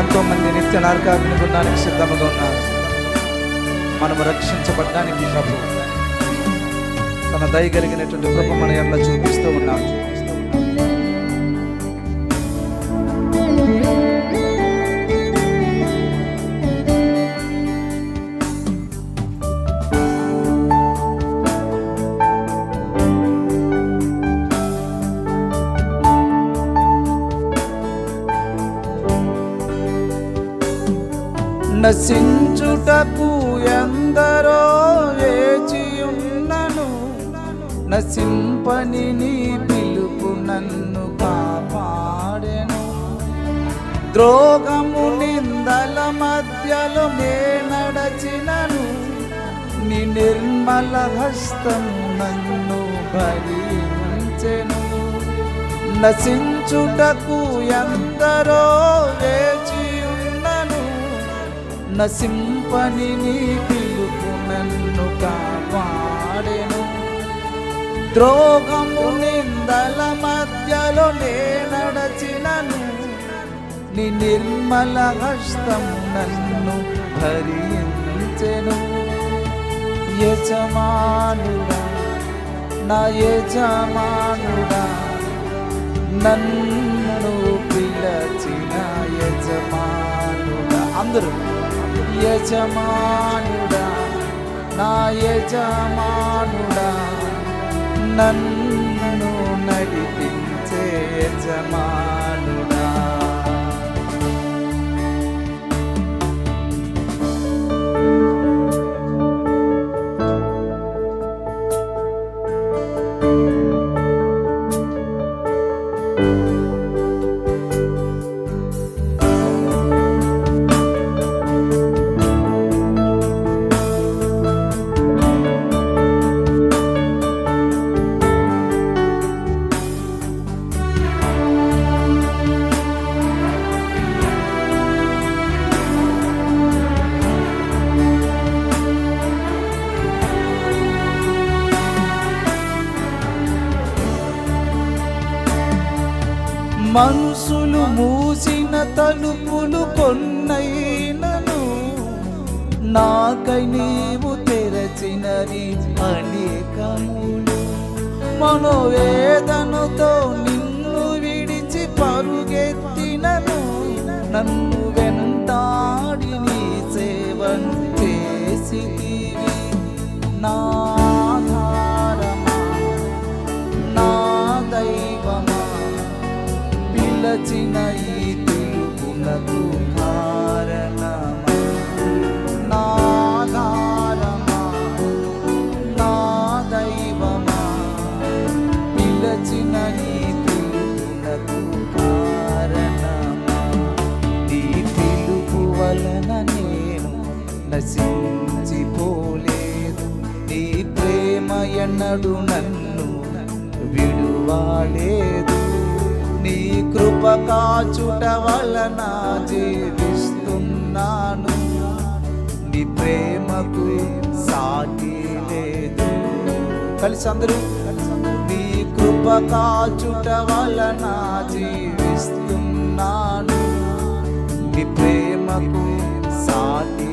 ఎంతో మంది నిత్య నరకాగ్ని గుండానికి సిద్ధముగా ఉన్నారు. మనము రక్షించబడ్డానికి ప్రభు తన దయ కలిగినటువంటి కృప మన ఎట్లా చూపిస్తూ ఉన్నాడు నశించుటకు ఎందరో వేచియున్నను. నశింపని నీ పిలుపు నన్ను కాపాడెను. ద్రోగము నిందల మధ్యలో నే నడచినను. నీ నిర్మల హస్తం నన్ను భరించెను నశించుటకు ఎందరో వేచి నసింపని నీ పిలుపు నన్ను కాపాడెను. ద్రోగము నిందల మధ్యలో నే నడచినను. నీ నిర్మల హస్తం నన్ను భరించెను యజమానుడా నా యజమానుడా నన్ను యజమానుడా నా యజమానుడా నన్ను నడిపించే యజమాను మనసులు మూసిన తలుపులు కొన్నైనను. నాకై నీవు తెరచినవి అనేకములు. మనోవేదనతో నిన్ను విడిచి పరుగెత్తినను. నన్ను వెంటాడి నీ సేవను చేసి నా ఎన్నడు నన్ను విడువాలేదు నీ కృప కాచుట వలన జీవిస్తున్నాను. నీ ప్రేమకు సాటి లేదు. కలిసి అందరూ నీ కృప కాచుట వలన జీవిస్తున్నాను. నీ ప్రేమకు సాటి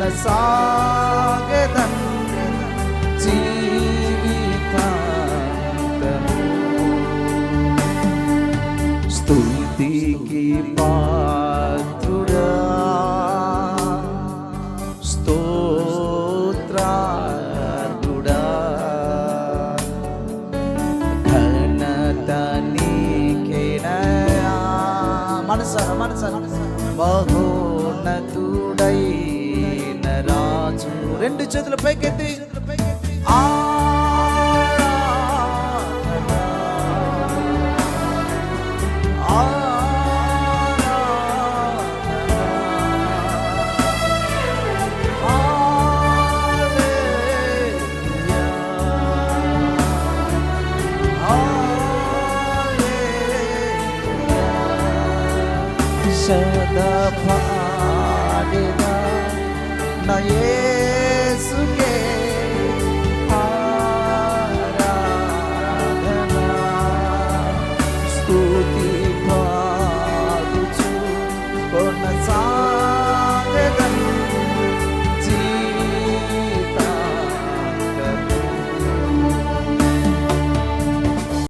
സാഗതം ജീവിതാനന്ദമോ സ്തുതിക്ക് പാതുര സ്തോത്രാടുട ഘനതനി മനസ്സാണ് മനസ്സാണ് ബഹോ न तुडै రాజు రెండు చేతుల పైకెత్తి సదా పాడిన నా